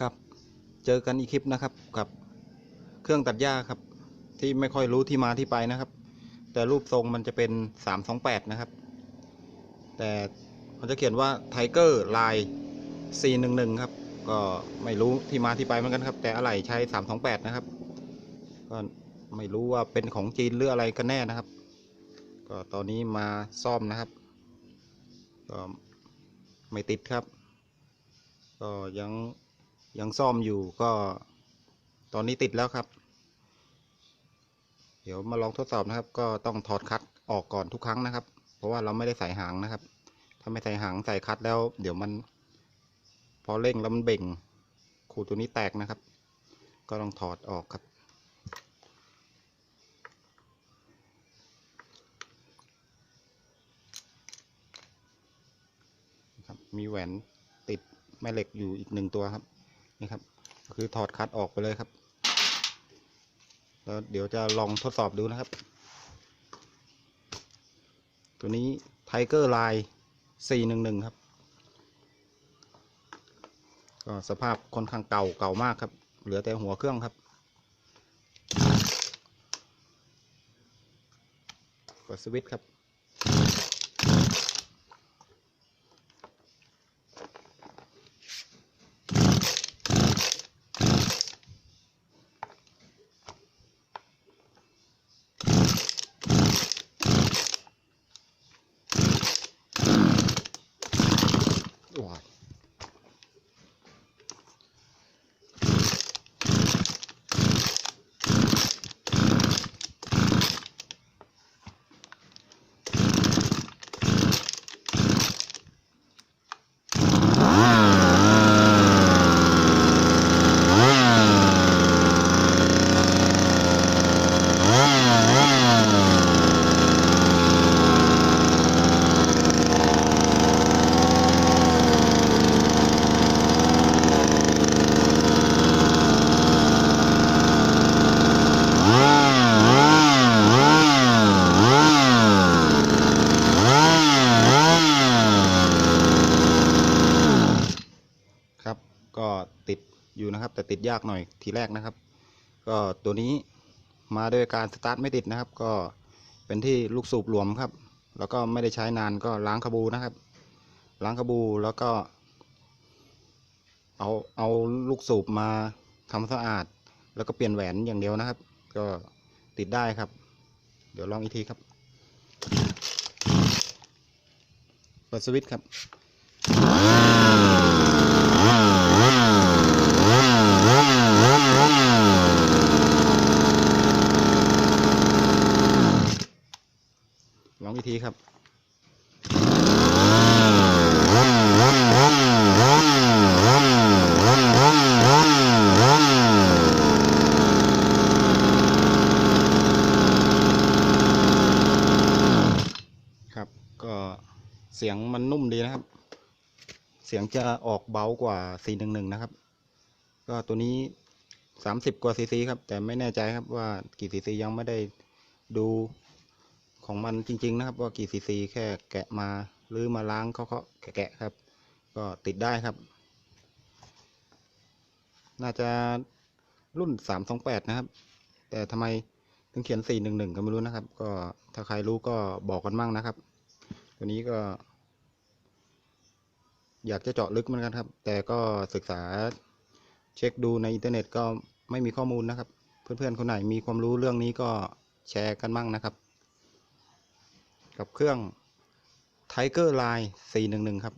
ครับ เจอกันอีกคลิปนะครับกับเครื่องตัดหญ้าครับ ที่ไม่ค่อยรู้ที่มาที่ไปนะครับ แต่รูปทรงมันจะเป็นสามสองแปดนะครับ แต่มันจะเขียนว่าไทเกอร์ลาย4 1 1ครับ ก็ไม่รู้ที่มาที่ไปเหมือนกันครับ แต่อะไรใช้สามสองแปดนะครับ ก็ไม่รู้ว่าเป็นของจีนหรืออะไรกันแน่นะครับ ก็ตอนนี้มาซ่อมนะครับ ก็ไม่ติดครับ ก็ยัง ยังซ่อมอยู่ก็ตอนนี้ติดแล้วครับ เดี๋ยวมาลองทดสอบนะครับ ก็ต้องถอดคัดออกก่อนทุกครั้งนะครับ เพราะว่าเราไม่ได้ใส่หางนะครับ ถ้าไม่ใส่หางใส่คัดแล้ว เดี๋ยวมัน พอเร่งแล้วมันเบ่ง ขูดตัวนี้แตกนะครับ ก็ต้องถอดออกครับมีแหวนติดแม่เหล็กอยู่อีกหนึ่งตัวครับ นี่ครับก็คือถอดคัดออกไปเลยครับแล้วเดี๋ยวจะลองทดสอบดูนะครับ ตัวนี้ไทเกอร์ไลน์411 ครับ ก็สภาพค่อนข้างเก่าเก่ามากครับ เหลือแต่หัวเครื่องครับ กดสวิตช์ครับ ว้ายครับ ก็ ติดอยู่นะครับ แต่ติดยากหน่อยทีแรกนะครับ ก็ตัวนี้มาด้วยการสตาร์ทไม่ติดนะครับ ก็เป็นที่ลูกสูบหลวมครับ แล้วก็ไม่ได้ใช้นานก็ล้างขบูนะครับ ล้างขบูแล้วก็ เอาเอาลูกสูบมาทำสะอาด แล้วก็เปลี่ยนแหวนอย่างเดียวนะครับ ก็ติดได้ครับ เดี๋ยวลองอีกทีครับเปิดสวิตช์ครับ ลองอีกทีครับ ครับ ก็ เสียงมันนุ่มดีนะครับ เสียงจะออกเบากว่า 411 นะครับ ก็ตัวนี้ 30 กว่าซีซีครับ แต่ไม่แน่ใจครับว่ากี่ซีซียังไม่ได้ดูของมันจริง ๆ นะครับ ว่ากี่ซีซีแค่แกะมาหรือมาล้างเขาเขาๆแกะๆครับ ก็ติดได้ครับ น่าจะรุ่น 328 นะครับ แต่ทำไมถึงเขียน 411 ก็ไม่รู้นะครับ ก็ถ้าใครรู้ก็บอกกันมั่งนะครับ ตัวนี้ก็ อยากจะเจาะลึกเหมือนกันครับ แต่ก็ศึกษาเช็คดูในอินเทอร์เน็ตก็ไม่มีข้อมูลนะครับ เพื่อนๆคนไหนมีความรู้เรื่องนี้ก็แชร์กันมั่งนะครับ กับเครื่อง Tiger Line 411 ครับ